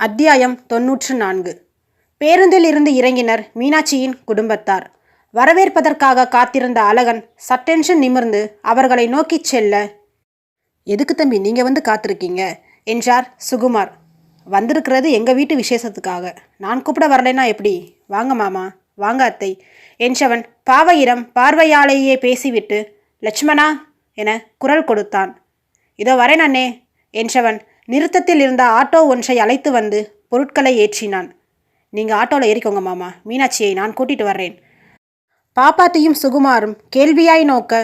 அத்தியாயம் தொன்னூற்று நான்கு பேருந்தில் இருந்து இறங்கினர் மீனாட்சியின் குடும்பத்தார். வரவேற்பதற்காக காத்திருந்த அழகன் சட்டென்ஷன் நிமிர்ந்து அவர்களை நோக்கிச் செல்ல எதுக்கு தம்பி நீங்கள் வந்து காத்திருக்கீங்க? என்றார் சுகுமார். வந்திருக்கிறது எங்கள் வீட்டு விசேஷத்துக்காக. நான் கூப்பிட வரலைன்னா எப்படி? வாங்க மாமா வாங்க அத்தை என்றவன் பாவையிடம் பார்வையாலேயே பேசிவிட்டு லட்சுமணா என குரல் கொடுத்தான். இதோ வரேன் அண்ணே என்றவன் நிறுத்தத்தில் இருந்த ஆட்டோ ஒன்றை அழைத்து வந்து பொருட்களை ஏற்றினான். நீங்கள் ஆட்டோவில் ஏறிக்கோங்க மாமா. மீனாட்சியை நான் கூட்டிட்டு வர்றேன். பாப்பாத்தையும் சுகுமாரும் கேள்வியாய் நோக்க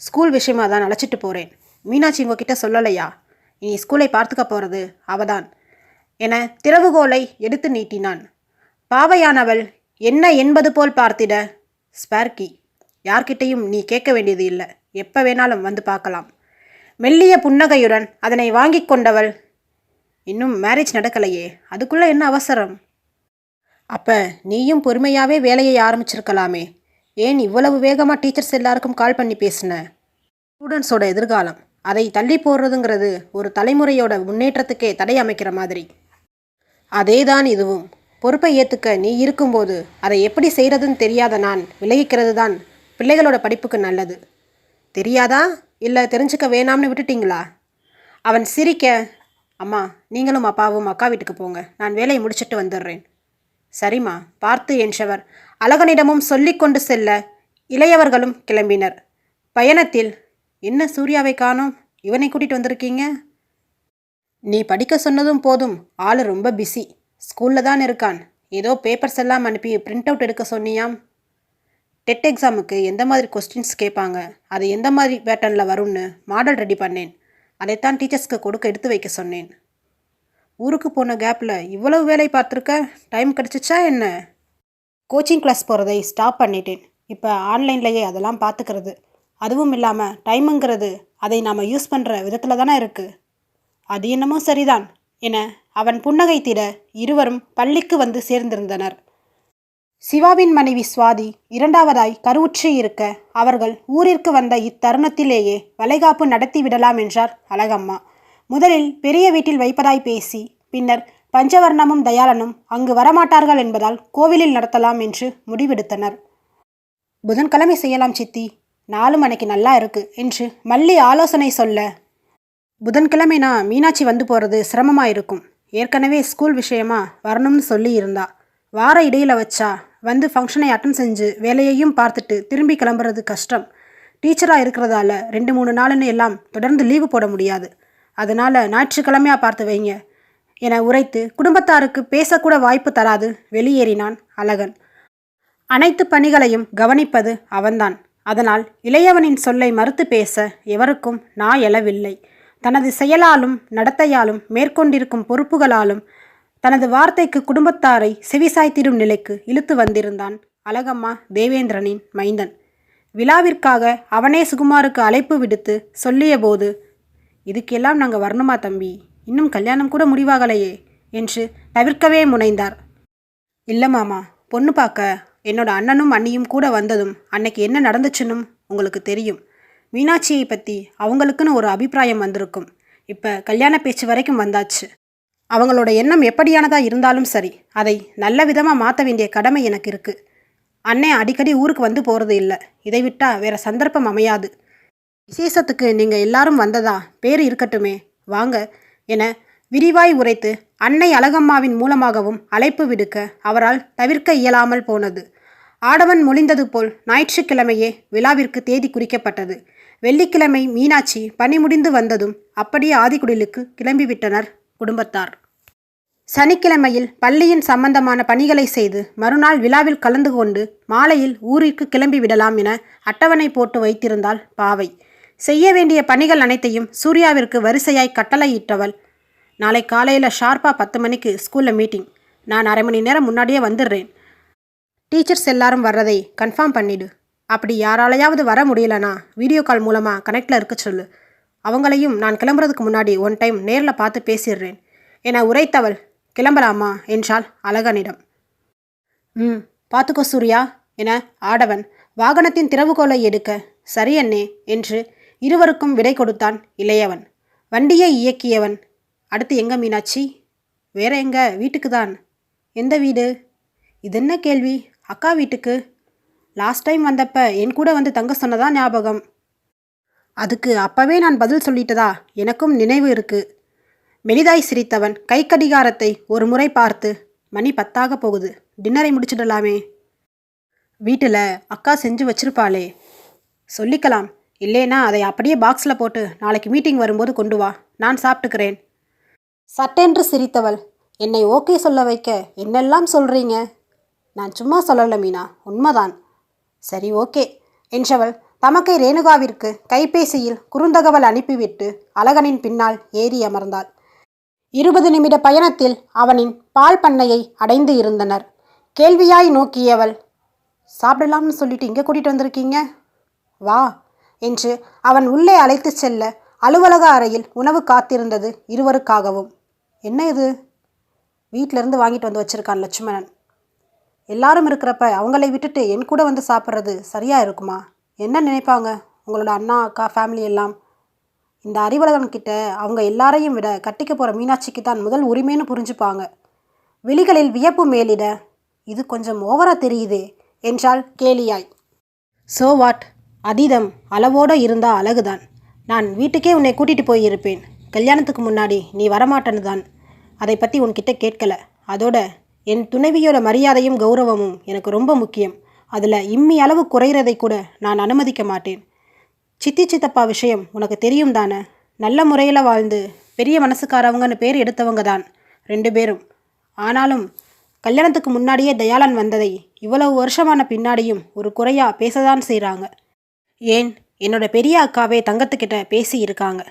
ஸ்கூல் விஷயமா தான் அழைச்சிட்டு போகிறேன் மீனாட்சி உங்ககிட்ட சொல்லலையா? நீ ஸ்கூலை பார்த்துக்க போகிறது அவதான் என திறவுகோலை எடுத்து நீட்டினான். பாவையானவள் என்ன என்பது போல் பார்த்திட? ஸ்பார்க்கி. யார்கிட்டையும் நீ கேட்க வேண்டியது இல்லை. எப்போ வேணாலும் வந்து பார்க்கலாம். மெல்லிய புன்னகையுடன் அதனை வாங்கிக் கொண்டவள் இன்னும் மேரேஜ் நடக்கலையே அதுக்குள்ளே என்ன அவசரம்? அப்ப நீயும் பொறுமையாவே வேலையை ஆரம்பிச்சிருக்கலாமே. ஏன் இவ்வளவு வேகமாக டீச்சர்ஸ் எல்லாருக்கும் கால் பண்ணி பேசின? ஸ்டூடெண்ட்ஸோட எதிர்காலம் அதை தள்ளி போடுறதுங்கிறது ஒரு தலைமுறையோட முன்னேற்றத்துக்கே தடை அமைக்கிற மாதிரி. அதேதான் இதுவும். பொறுப்பை ஏற்றுக்க நீ இருக்கும்போது அதை எப்படி செய்கிறதுன்னு தெரியாத நான் விலகிக்கிறது தான் பிள்ளைகளோட படிப்புக்கு நல்லது. தெரியாதா? இல்லை தெரிஞ்சுக்க வேணாம்னு விட்டுட்டீங்களா? அவன் சிரிக்க அம்மா நீங்களும் அப்பாவும் அக்கா வீட்டுக்கு போங்க. நான் வேலையை முடிச்சிட்டு வந்துடுறேன். சரிம்மா பார்த்து என்றவர் அழகனிடமும் சொல்லிக்கொண்டு செல்ல இளையவர்களும் கிளம்பினர். பயணத்தில் என்ன சூர்யாவை காணோம்? இவனை கூட்டிட்டு வந்திருக்கீங்க? நீ படிக்க சொன்னதும் போதும். ஆள் ரொம்ப பிஸி ஸ்கூலில் தான் இருக்கான். ஏதோ பேப்பர்ஸ் எல்லாம் அனுப்பி பிரிண்ட் அவுட் எடுக்க சொன்னியாம். டெட் எக்ஸாமுக்கு எந்த மாதிரி கொஸ்டின்ஸ் கேட்பாங்க? அது எந்த மாதிரி பேட்டர்னில் வரும்னு மாடல் ரெடி பண்ணேன். அதைத்தான் டீச்சர்ஸ்க்கு கொடுக்க எடுத்து வைக்க சொன்னேன். ஊருக்கு போன கேப்பில் இவ்வளவு வேலை பார்த்துருக்க? டைம் கிடச்சிச்சா என்ன? கோச்சிங் கிளாஸ் போகிறதை ஸ்டாப் பண்ணிட்டேன். இப்போ ஆன்லைன்லேயே அதெல்லாம் பார்த்துக்கிறது. அதுவும் இல்லாமல் டைமுங்கிறது அதை நாம் யூஸ் பண்ணுற விதத்தில் தானே இருக்குது அது என்னமோ சரிதான். என அவன் புன்னகை தீர இருவரும் பள்ளிக்கு வந்து சேர்ந்திருந்தனர். சிவாவின் மனைவி சுவாதி இரண்டாவதாய் கருவுற்றி இருக்க அவர்கள் ஊரிற்கு வந்த இத்தருணத்திலேயே வளைகாப்பு நடத்தி விடலாம் என்றார் அழகம்மா. முதலில் பெரிய வீட்டில் வைப்பதாய் பேசி பின்னர் பஞ்சவர்ணமும் தயாளனும் அங்கு வரமாட்டார்கள் என்பதால் கோவிலில் நடத்தலாம் என்று முடிவெடுத்தனர். புதன்கிழமை செய்யலாம் சித்தி நாலு மணிக்கு நல்லா இருக்கு என்று மல்லி ஆலோசனை சொல்ல புதன்கிழமைனா மீனாட்சி வந்து போகிறது சிரமமாக இருக்கும். ஏற்கனவே ஸ்கூல் விஷயமா வரணும்னு சொல்லி இருந்தா வார இடையில் வச்சா வந்து ஃபங்க்ஷனை அட்டன் செஞ்சு வேலையையும் பார்த்துட்டு திரும்பி கிளம்புறது கஷ்டம். டீச்சராக இருக்கிறதால ரெண்டு மூணு நாளுன்னு எல்லாம் தொடர்ந்து லீவு போட முடியாது. அதனால ஞாயிற்றுக்கிழமையாக பார்த்து வைங்க. என உரைத்து குடும்பத்தாருக்கு பேசக்கூட வாய்ப்பு தராது வெளியேறினான் அழகன். அனைத்து பணிகளையும் கவனிப்பது அவன்தான். அதனால் இளையவனின் சொல்லை மறுத்து பேச எவருக்கும் நா எழவில்லை தனது செயலாலும் நடத்தையாலும் மேற்கொண்டிருக்கும் பொறுப்புகளாலும் தனது வார்த்தைக்கு குடும்பத்தாரை செவிசாய்த்திடும் நிலைக்கு இழுத்து வந்திருந்தான் அழகம்மா தேவேந்திரனின் மைந்தன். விழாவிற்காக அவனே சுகுமாருக்கு அழைப்பு விடுத்து சொல்லியபோது இதுக்கெல்லாம் நாங்கள் வரணுமா தம்பி? இன்னும் கல்யாணம் கூட முடிவாகலையே என்று தவிர்க்கவே முனைந்தார். இல்லை மாமா பொண்ணு பார்க்க என்னோட அண்ணனும் அண்ணியும் கூட வந்ததும் அன்னைக்கு என்ன நடந்துச்சுன்னும் உங்களுக்கு தெரியும். மீனாட்சியை பற்றி அவங்களுக்குன்னு ஒரு அபிப்பிராயம் வந்திருக்கும். இப்போ கல்யாண பேச்சு வரைக்கும் வந்தாச்சு. அவங்களோட எண்ணம் எப்படியானதாக இருந்தாலும் சரி அதை நல்ல விதமாக மாற்ற வேண்டிய கடமை எனக்கு இருக்குது அண்ணே அடிக்கடி ஊருக்கு வந்து போகிறது இல்லை. இதை விட்டா வேற சந்தர்ப்பம் அமையாது. விசேஷத்துக்கு நீங்கள் எல்லாரும் வந்ததா? பேர் இருக்கட்டுமே. வாங்க. என விரிவாய் உரைத்து அன்னை அழகம்மாவின் மூலமாகவும் அழைப்பு விடுக்க அவரால் தவிர்க்க இயலாமல் போனது. ஆடவன் மொழிந்தது போல் ஞாயிற்றுக்கிழமையே விழாவிற்கு தேதி குறிக்கப்பட்டது. வெள்ளிக்கிழமை மீனாட்சி பணி முடிந்து வந்ததும் அப்படியே ஆதிக்குடிலுக்கு கிளம்பிவிட்டனர் குடும்பத்தார். சனிக்கிழமையில் பள்ளியின் சம்பந்தமான பணிகளை செய்து மறுநாள் விழாவில் கலந்து கொண்டு மாலையில் ஊரிற்கு கிளம்பி விடலாம் என அட்டவணை போட்டு வைத்திருந்தாள் பாவை. செய்ய வேண்டிய பணிகள் அனைத்தையும் சூர்யாவிற்கு வரிசையாய் கட்டளையிட்டவள். நாளை காலையில் ஷார்ப்பாக பத்து மணிக்கு ஸ்கூலில் மீட்டிங். நான் அரை மணி நேரம் முன்னாடியே வந்துடுறேன். டீச்சர்ஸ் எல்லாரும் வர்றதை கன்ஃபார்ம் பண்ணிடு. அப்படி யாராலையாவது வர முடியலனா வீடியோ கால் மூலமாக கனெக்டில் இருக்க சொல்லு. அவங்களையும் நான் கிளம்புறதுக்கு முன்னாடி ஒன் டைம் நேரில் பார்த்து பேசிடுறேன். என உரைத்தவள் கிளம்பலாமா? என்றாள் அழகனிடம். ம் பார்த்துக்கோ சூர்யா என ஆடவன் வாகனத்தின் திறவுகோலை எடுக்க சரியண்ணே என்று இருவருக்கும் விடை கொடுத்தான் இளையவன். வண்டியை இயக்கியவன் அடுத்து எங்க மீனாட்சி? வேற எங்க? வீட்டுக்கு தான் எந்த வீடு? இது என்ன கேள்வி? அக்கா வீட்டுக்கு. லாஸ்ட் டைம் வந்தப்ப என் கூட வந்து தங்க சொன்னதான் ஞாபகம்? அதுக்கு அப்பவே நான் பதில் சொல்லிட்டதா? எனக்கும் நினைவு இருக்கு. மெலிதாய் சிரித்தவன் கை கடிகாரத்தை ஒரு முறை பார்த்து மணி பத்தாக போகுது. டின்னரை முடிச்சிடலாமே. வீட்டில் அக்கா செஞ்சு வச்சிருப்பாளே. சொல்லிக்கலாம். இல்லைனா அதை அப்படியே பாக்ஸில் போட்டு நாளைக்கு மீட்டிங் வரும்போது கொண்டு வா. நான் சாப்பிட்டுக்கிறேன். சட்டென்று சிரித்தவள் என்னை ஓகே சொல்ல வைக்க என்னெல்லாம் சொல்கிறீங்க நான் சும்மா சொல்லலை மீனா. உண்மைதான். சரி ஓகே. என்றவள் தமக்கை ரேணுகாவிற்கு கைபேசியில் குறுந்தகவல் அனுப்பிவிட்டு அழகனின் பின்னால் ஏறி அமர்ந்தாள். இருபது நிமிட பயணத்தில் அவனின் பால் பண்ணையை அடைந்து இருந்தனர். கேள்வியாய் நோக்கியவள் சாப்பிடலாம்னு சொல்லிட்டு இங்கே கூட்டிகிட்டு வந்திருக்கீங்க? வா என்று அவன் உள்ளே அழைத்து செல்ல அலுவலக அறையில் உணவு காத்திருந்தது இருவருக்காகவும். என்ன இது? வீட்டிலேருந்து வாங்கிட்டு வந்து வச்சிருக்கான் லட்சுமணன். எல்லாரும் இருக்கிறப்ப அவங்களை விட்டுட்டு என் கூட வந்து சாப்பிட்றது சரியாக இருக்குமா? என்ன நினைப்பாங்க? உங்களோட அண்ணா அக்கா ஃபேமிலி எல்லாம்? இந்த அறிவழகன்கிட்ட அவங்க எல்லாரையும் விட கட்டிக்க போகிற மீனாட்சிக்கு தான் முதல் உரிமைன்னு புரிஞ்சுப்பாங்க. விழிகளில் வியப்பு மேலிட இது கொஞ்சம் ஓவராக தெரியுதே என்றால் கேலியாய். சோ வாட் அதீதம் அளவோடு இருந்தால் அழகுதான். நான் வீட்டுக்கே உன்னை கூட்டிகிட்டு போயிருப்பேன். கல்யாணத்துக்கு முன்னாடி நீ வரமாட்டேன்னு தான் அதை பற்றி உன்கிட்ட கேட்கல. அதோட என் துணைவியோட மரியாதையும் கௌரவமும் எனக்கு ரொம்ப முக்கியம். அதில் இம்மி அளவு குறையிறதை கூட நான் அனுமதிக்க மாட்டேன். சித்தி சித்தப்பா விஷயம் உனக்கு தெரியும் தானே? நல்ல முறையில் வாழ்ந்து பெரிய மனசுக்காரவங்கன்னு பேர் எடுத்தவங்க தான் ரெண்டு பேரும். ஆனாலும் கல்யாணத்துக்கு முன்னாடியே தயாளன் வந்ததை இவ்வளவு வருஷமான பின்னாடியும் ஒரு குறையா பேசதான் செய்கிறாங்க ஏன்? என்னோட பெரிய அக்காவே தங்கத்துக்கிட்ட பேசி இருக்காங்க.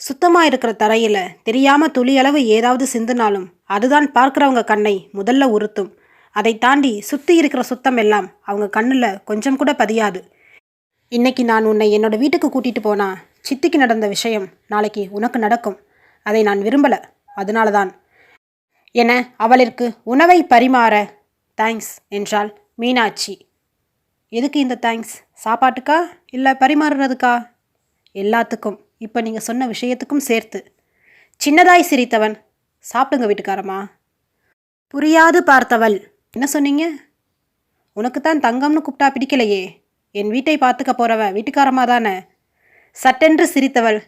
சுத்தமாக இருக்கிற தரையில் தெரியாமல் துளியளவு ஏதாவது சிந்தினாலும் அதுதான் பார்க்குறவங்க கண்ணை முதல்ல உறுத்தும். அதை தாண்டி சுற்றி இருக்கிற சுத்தம் எல்லாம் அவங்க கண்ணில் கொஞ்சம் கூட பதியாது. இன்னைக்கு நான் உன்னை என்னோட வீட்டுக்கு கூட்டிட்டு போனா சித்திக்கு நடந்த விஷயம் நாளைக்கு உனக்கு நடக்கும். அதை நான் விரும்பலை. அதனால தான் என அவளிற்கு உணவை பரிமாற தேங்க்ஸ் என்றாள் மீனாட்சி. எதுக்கு இந்த தேங்க்ஸ் சாப்பாட்டுக்கா? இல்லை பரிமாறுறதுக்கா? எல்லாத்துக்கும். இப்போ நீங்கள் சொன்ன விஷயத்துக்கும் சேர்த்து. சின்னதாய் சிரித்தவன். சாப்பிடுங்க வீட்டுக்காரம்மா. புரியாது பார்த்தவள். என்ன சொன்னீங்க? உனக்கு தான் தங்கம்னு கூப்பிட்டா பிடிக்கலையே. என் வீட்டை பார்த்துக்க போகிறவன் வீட்டுக்காரமா தானே. சட்டென்று சிரித்தவள்.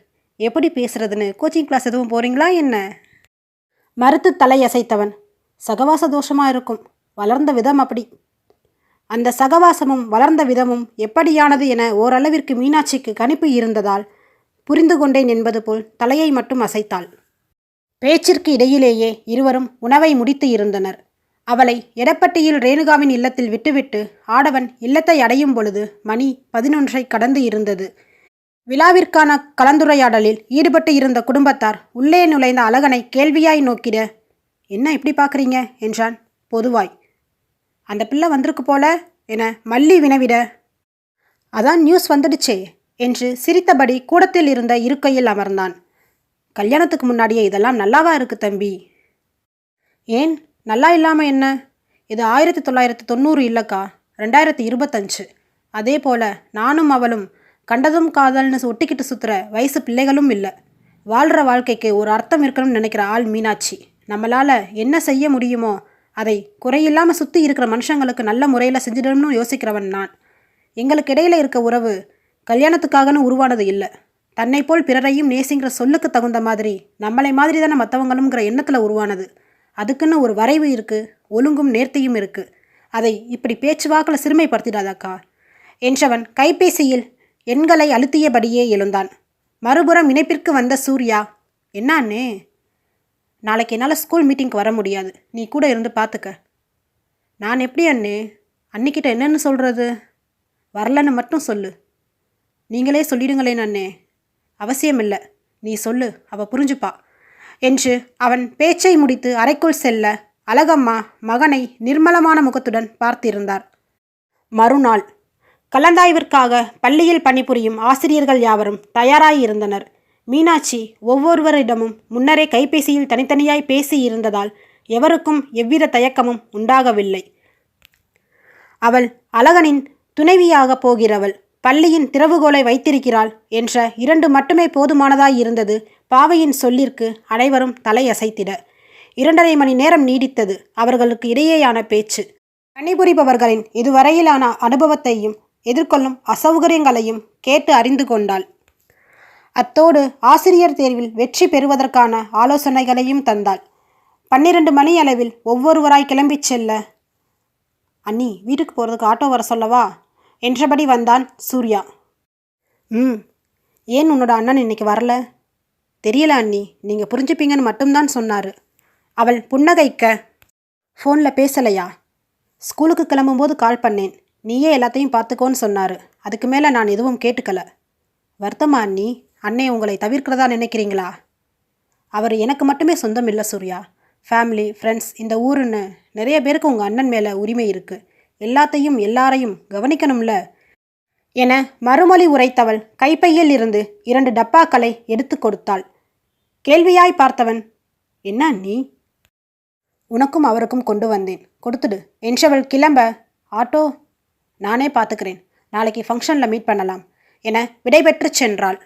எப்படி பேசுறதுன்னு கோச்சிங் கிளாஸ் எதுவும் போறீங்களா என்ன? மறுத்து தலையசைத்தவன். சகவாச தோஷமாக இருக்கும். வளர்ந்த விதம் அப்படி. அந்த சகவாசமும் வளர்ந்த விதமும் எப்படியானது என ஓரளவிற்கு மீனாட்சிக்கு கணிப்பு இருந்ததால் புரிந்து கொண்டேன் என்பது போல் தலையை மட்டும் அசைத்தாள். பேச்சிற்கு இடையிலேயே இருவரும் உணவை முடித்து இருந்தனர். அவளை எடப்பட்டியில் ரேணுகாவின் இல்லத்தில் விட்டுவிட்டு ஆடவன் இல்லத்தை அடையும் பொழுது மணி பதினொன்றை கடந்து இருந்தது. விழாவிற்கான கலந்துரையாடலில் ஈடுபட்டு இருந்த குடும்பத்தார் உள்ளே நுழைந்த அழகனை கேள்வியாய் நோக்கிட என்ன இப்படி பார்க்குறீங்க? என்றான் பொதுவாய். அந்த பிள்ளை வந்திருக்கு போல என மல்லி வினவிட அதான் நியூஸ் வந்துடுச்சே என்று சிரித்தபடி கூடத்தில் இருந்த இருக்கையில் அமர்ந்தான். கல்யாணத்துக்கு முன்னாடியே இதெல்லாம் நல்லாவா இருக்கு தம்பி? ஏன்? நல்லா இல்லாமல் என்ன? இது ஆயிரத்தி தொள்ளாயிரத்தி தொண்ணூறு இல்லைக்கா. ரெண்டாயிரத்தி இருபத்தஞ்சு. அதே போல் நானும் அவளும் கண்டதும் காதல்னு ஒட்டிக்கிட்டு சுற்றுற வயசு பிள்ளைகளும் இல்லை. வாழ்கிற வாழ்க்கைக்கு ஒரு அர்த்தம் இருக்கணும்னு நினைக்கிற ஆள் மீனாட்சி. நம்மளால் என்ன செய்ய முடியுமோ அதை குறையில்லாமல் சுற்றி இருக்கிற மனுஷங்களுக்கு நல்ல முறையில் செஞ்சிடணும்னு யோசிக்கிறவன் நான். எங்களுக்கு இடையில் இருக்க உறவு கல்யாணத்துக்காகன்னு உருவானது இல்லை. தன்னை போல் பிறரையும் நேசிங்கிற சொல்லுக்கு தகுந்த மாதிரி நம்மளை மாதிரி தானே மற்றவங்களுங்கிற எண்ணத்தில் உருவானது. அதுக்குன்னு ஒரு வரைவு இருக்குது ஒழுங்கும் நேர்த்தியும் இருக்குது அதை இப்படி பேச்சுவாக்கில் சிறுமைப்படுத்திடாதாக்கா. என்றவன் கைபேசியில் எண்களை அழுத்தியபடியே எழுந்தான். மறுபுறம் இணைப்பிற்கு வந்த சூர்யா என்ன நாளைக்கு என்னால் ஸ்கூல் மீட்டிங்க்கு வர முடியாது. நீ கூட இருந்து பார்த்துக்க நான் எப்படி அண்ணே? அன்னிக்கிட்ட என்னென்னு சொல்கிறது வரலன்னு மட்டும் சொல்லு. நீங்களே சொல்லிடுங்களேன் அண்ணே. அவசியம் இல்லை நீ சொல்லு. அவள் புரிஞ்சுப்பா. என்று அவன் பேச்சை முடித்து அறைக்குள் செல்ல அழகம்மா மகனை நிர்மலமான முகத்துடன் பார்த்திருந்தார். மறுநாள் கலந்தாய்விற்காக பள்ளியில் பணிபுரியும் ஆசிரியர்கள் யாவரும் தயாராயிருந்தனர் மீனாட்சி ஒவ்வொருவரிடமும் முன்னரே கைபேசியில் தனித்தனியாய் பேசி இருந்ததால் எவருக்கும் எவ்வித தயக்கமும் உண்டாகவில்லை. அவள் அழகனின் துணைவியாகப் போகிறவள். பள்ளியின் திறவுகோலை வைத்திருக்கிறாள் என்ற இரண்டு மட்டுமே போதுமானதாய் இருந்தது பாவையின் சொல்லிற்கு அனைவரும் தலையசைத்திட. இரண்டரை மணி நேரம் நீடித்தது அவர்களுக்கு இடையேயான பேச்சு. பணிபுரிபவர்களின் இதுவரையிலான அனுபவத்தையும் எதிர்கொள்ளும் அசௌகரியங்களையும் கேட்டு அறிந்து கொண்டாள். அத்தோடு ஆசிரியர் தேர்வில் வெற்றி பெறுவதற்கான ஆலோசனைகளையும் தந்தாள். பன்னிரண்டு மணி அளவில் ஒவ்வொருவராய் கிளம்பிச் செல்ல அண்ணி வீட்டுக்கு போகிறதுக்கு ஆட்டோ வர சொல்லவா? என்றபடி வந்தான் சூர்யா. ம். ஏன் உன்னோட அண்ணன் இன்னைக்கு வரல? தெரியல அண்ணி. நீங்கள் புரிஞ்சுப்பீங்கன்னு மட்டும்தான் சொன்னார். அவள் புன்னகைக்க ஃபோனில் பேசலையா? ஸ்கூலுக்கு கிளம்பும்போது கால் பண்ணேன். நீயே எல்லாத்தையும் பார்த்துக்கோன்னு சொன்னார். அதுக்கு மேலே நான் எதுவும் கேட்டுக்கல. வருத்தமா அண்ணி. அண்ணே உங்களை தவிர்க்கிறதா நினைக்கிறீங்களா? அவர் எனக்கு மட்டுமே சொந்தம் இல்லை சூர்யா. ஃபேமிலி ஃப்ரெண்ட்ஸ் இந்த ஊருன்னு நிறைய பேருக்கு உங்கள் அண்ணன் மேலே உரிமை இருக்குது எல்லாத்தையும் எல்லாரையும் கவனிக்கணும்ல? என மறுமொழி உரைத்தவள் கைப்பையில் இருந்து இரண்டு டப்பாக்களை எடுத்து கொடுத்தாள். கேள்வியாய் பார்த்தவன் என்ன நீ? உனக்கும் அவருக்கும் கொண்டு வந்தேன். கொடுத்துடு என்றவள் கிளம்ப ஆட்டோ நானே பார்த்துக்கிறேன். நாளைக்கு ஃபங்க்ஷனில் மீட் பண்ணலாம் என விடைபெற்று சென்றாள்.